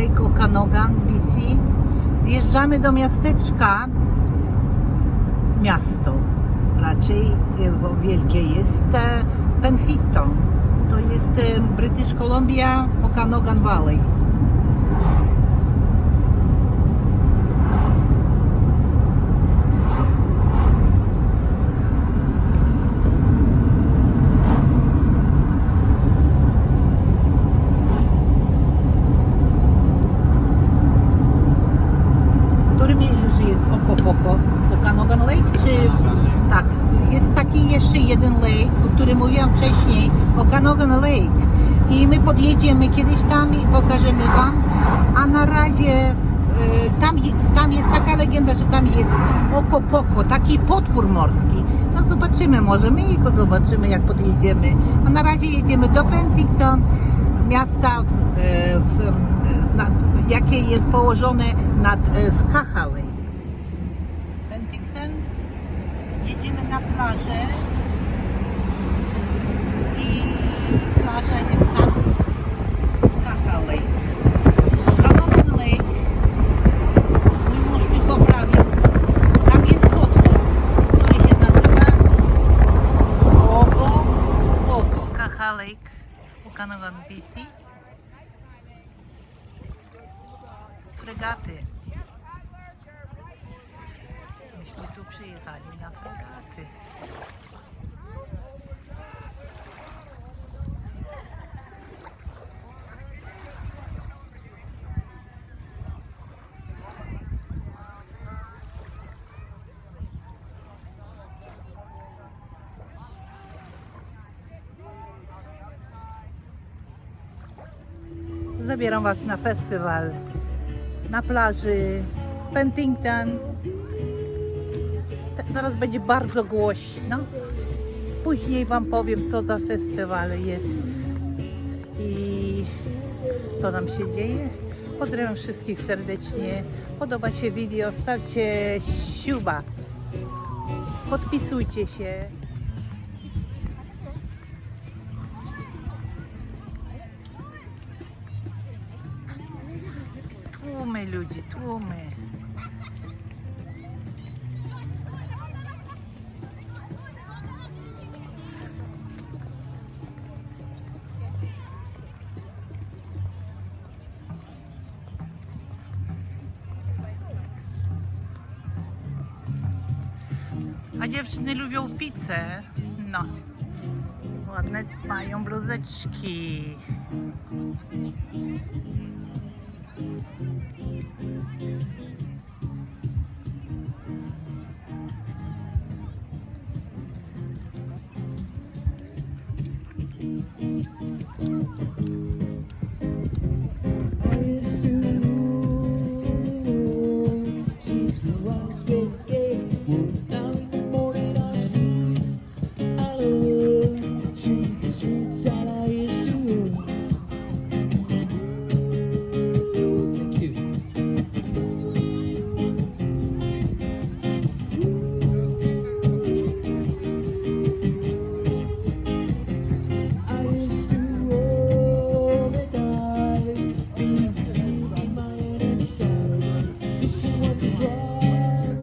Lake Okanogan, BC. Zjeżdżamy do miasteczka. Miasto raczej e, wielkie jest e, Penficton. To jest e, British Columbia, Okanogan Valley. Miejscu jest Okopoko? Okanogan Lake czy... Tak, jest taki jeszcze jeden lake, o którym mówiłam wcześniej, Okanogan Lake. I my podjedziemy kiedyś tam i pokażemy Wam, a na razie e, tam, tam jest taka legenda, że tam jest Okopoko, taki potwór morski. No zobaczymy, może my go zobaczymy jak podjedziemy. A na razie jedziemy do Penticton, miasta, e, w, nad, jakie jest położone nad e, Skaha Lake. Penticton, jedziemy na plażę i plaża jest nad Skaha Lake. Okanogan Lake, mój mąż mi poprawił, tam jest potwór, który się nazywa Ogo, Ogo. Skaha Lake, Okanogan, BC. Fregaty. Myśmy tu przyjechali na fregaty. Zabieram Was na festiwal na plaży Pentington. Zaraz będzie bardzo głośno. Później Wam powiem, co za festiwal jest i co nam się dzieje. Pozdrawiam wszystkich serdecznie. Podoba się wideo, stawcie siuba. Podpisujcie się. Tłumy ludzi, tłumy. A dziewczyny lubią pizzę. No. Ładne mają bluzeczki.